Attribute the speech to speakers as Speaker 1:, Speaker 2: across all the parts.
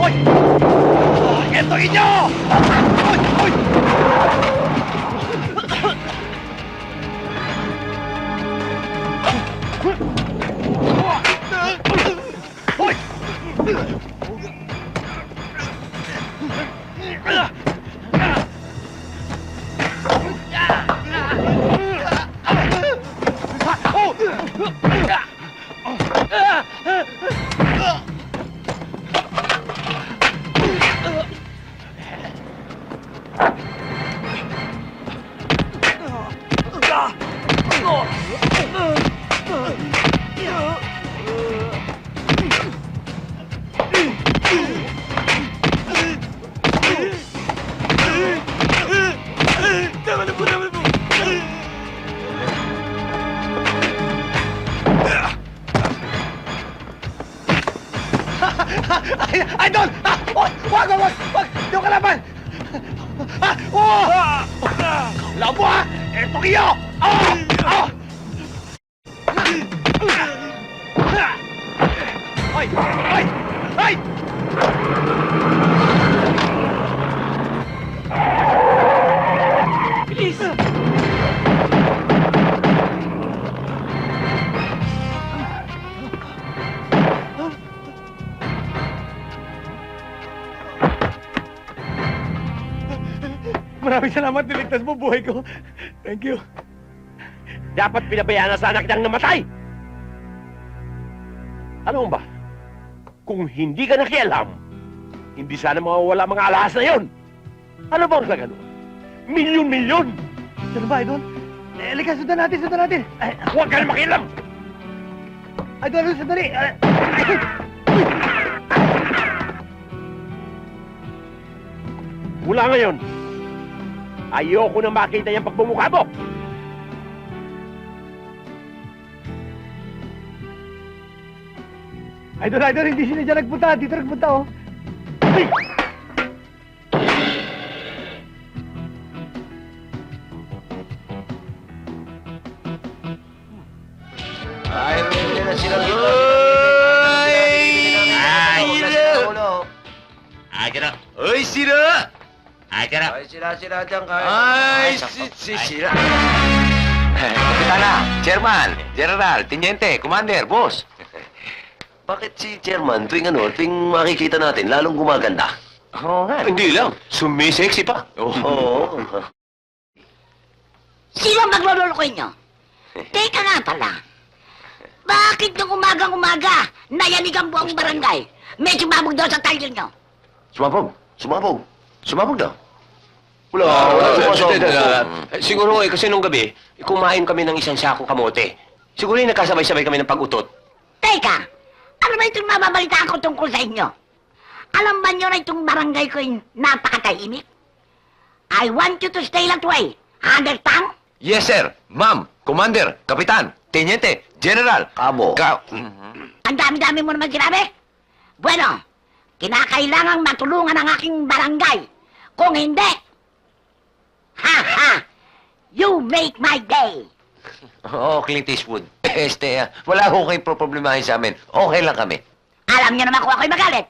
Speaker 1: Hoy! Ito inyo! Hoy! Hoy! 老婆，哎，朋友，啊、哦。Hoy! Hoy! Hoy! Bilis! Maraming salamat, niligtas mo buhay ko. Thank you.
Speaker 2: Dapat pinabayaan na sana kitang namatay! Ano ba? Kung hindi ka nakialam, hindi sana mawawala mga alahas na yon. Ano bang sa ganun? Milyon-milyon!
Speaker 1: Ano ba, idol? Eh, halika, sundan natin, sundan natin. Ay,
Speaker 2: Huwag ka na makialam!
Speaker 1: idol, sandali. Ay, ay,
Speaker 2: Mula ngayon, ayoko na makita yung pagbumukha mo!
Speaker 1: Idol, idol, hindi sinadya nagpunta. Dito nagpunta, oh. Ay!
Speaker 3: Ay, hindi na sila dito.
Speaker 4: Ay,
Speaker 3: ulo.
Speaker 4: Ay,
Speaker 3: sila!
Speaker 4: Na.
Speaker 3: Ay, sila, sila dyan kayo.
Speaker 4: Ay,
Speaker 3: si, si,
Speaker 4: Ay.
Speaker 3: sila. Kapitana, Chairman, General, Teniente, Commander, Boss. Bakit si Chairman tuwing ano, tuwing makikita natin, lalong gumaganda? Oo nga. Hindi lang, sumisexy pa. Oo.
Speaker 5: Sino maglololokoy nyo? Teka nga pala. Bakit nung umagang-umaga, nayanigan buong barangay? Medyo mabog daw sa title nyo.
Speaker 3: Sumabog, sumabog, sumabog daw. Wala,
Speaker 6: Ah,
Speaker 3: wala
Speaker 6: ah, ah, ah, Siguro eh, kasi nung gabi, kumain kami ng isang sakong kamote. Siguro yung nagkasabay-sabay kami ng pag-utot.
Speaker 5: Teka, ano ba itong mababalitaan ko tungkol sa inyo? Alam ba nyo na itong barangay ko yung napakatahimik? I want you to stay that way. Understand?
Speaker 6: Yes, sir. Ma'am, Commander, Kapitan, Teniente, General.
Speaker 3: Kabo.
Speaker 6: Ka...
Speaker 5: Ang dami-dami mo naman sinabi. Bueno, kinakailangang matulungan ang aking barangay. Kung hindi, ha ha, you make my day.
Speaker 6: Oo, Clint Eastwood. Este, ah, wala ko kayong problemahin sa amin. Okay lang kami.
Speaker 5: Alam niyo naman kung ako'y magalit.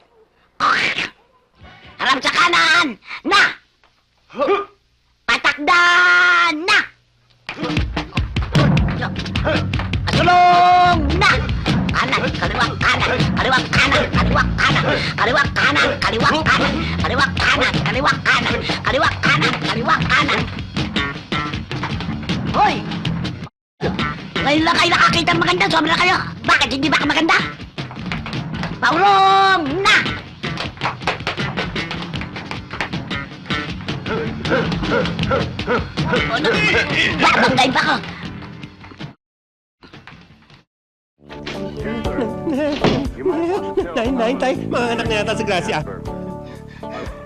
Speaker 5: Harap sa kanan, na! Patakdan na! Asulong na! Kanan, kaliwang kanan, kaliwang kanan, kaliwang kanan, kaliwang kanan, kaliwang kanan, kaliwang Ngayon lang kayo nakakita maganda, sobra kayo. Bakit hindi ba ka maganda? Paulong na! Ano? Babangay ba ka?
Speaker 7: Nay, nay, tay, mga anak na yata sa Gracia.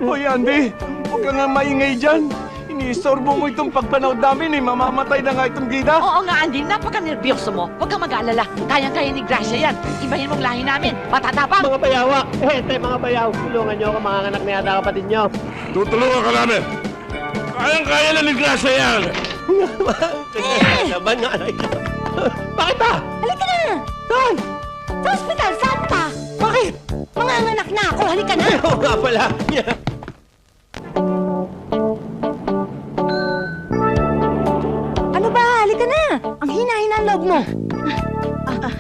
Speaker 1: Hoy, Andy! Huwag ka nga maingay dyan. Iniistorbo mo itong pagpanood namin eh. Mamamatay na nga itong gida.
Speaker 8: Oo nga, Andy. Napaka-nervyoso mo. Huwag kang mag-aalala. Kayang-kaya ni Gracia yan. Ibahin mong lahi namin. Matatapang.
Speaker 7: Mga bayawa! Eh, tay, mga bayaw, tulungan niyo ako mga anak na yata kapatid niyo.
Speaker 4: Tutulungan ka namin. Kayang-kaya na ni Gracia yan.
Speaker 7: Laban nga, nay. Bakit ba?
Speaker 5: Halika na!
Speaker 7: Saan?
Speaker 5: Sa ospital, saan pa?
Speaker 7: Bakit?
Speaker 9: Mga anak na ako, halika na!
Speaker 2: Oo nga pala.
Speaker 9: Mo.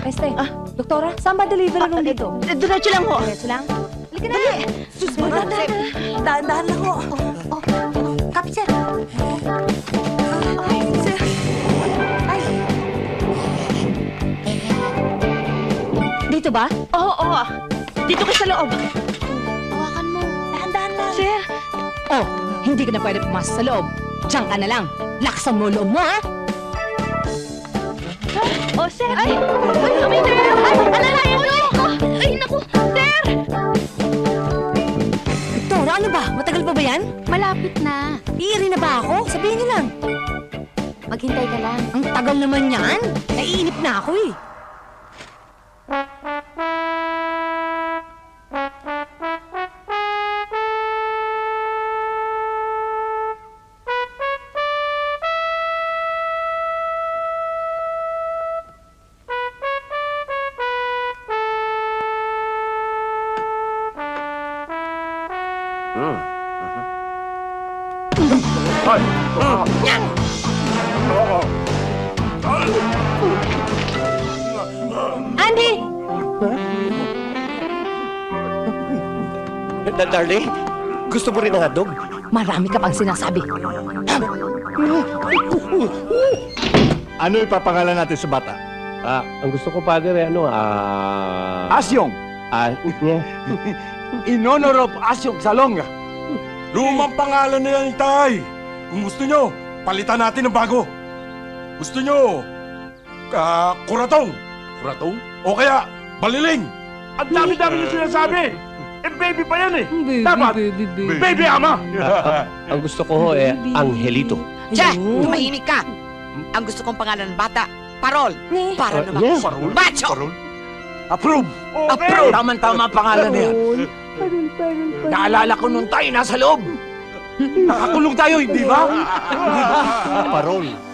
Speaker 10: Este, doktora, saan ba delivery room dito?
Speaker 9: Diretso lang ho.
Speaker 10: Diretso lang?
Speaker 9: Halika na! Dali! Sus, Dahan-dahan lang ho. Oh, Kapi, sir. Ay, sir. Ay.
Speaker 10: Dito ba?
Speaker 8: Oo, oo. Dito ka sa loob.
Speaker 9: Hawakan mo. Dahan-dahan lang.
Speaker 8: Sir,
Speaker 10: Oh, hindi ka na pwede pumasok sa loob. Diyan ka na lang. Laksan mo loob mo, ha?
Speaker 8: Oh, sir. Ay, ay, kami, sir. Ay, alalayan mo ako. Ay, naku, sir.
Speaker 10: Doktora, ano ba? Matagal pa ba yan?
Speaker 9: Malapit na.
Speaker 10: Iiri na ba ako? Sabihin niyo lang.
Speaker 9: Maghintay ka lang.
Speaker 10: Ang tagal naman yan. Naiinip na ako eh.
Speaker 9: Andy!
Speaker 2: Da darling, gusto mo rin ng hotdog?
Speaker 10: Marami ka pang sinasabi.
Speaker 11: Ano ipapangalan natin sa bata?
Speaker 12: Ah, ang gusto ko, Padre, ano, ah...
Speaker 11: Asyong.
Speaker 12: Ah,
Speaker 11: In honor of Asyong Salonga.
Speaker 4: Lumang pangalan na yan, Itay. Kung gusto nyo, palitan natin ng bago. Gusto nyo, ka kuratong. Kuratong? O kaya, baliling.
Speaker 12: ang dami-dami yung sinasabi! Eh, baby pa yan eh! Dapat,
Speaker 10: baby, baby.
Speaker 12: baby ama!
Speaker 2: Ang gusto ko ho, eh, Angelito.
Speaker 8: Che, tumahimik ka. Ang gusto kong pangalan ng bata, Parol. Para naman. Macho!
Speaker 11: Approve!
Speaker 8: Approve!
Speaker 11: Tama-tama ang pangalan na yan. Naalala ko nung tayo nasa loob. Nakakulong tayo, hindi ba?
Speaker 2: Parol.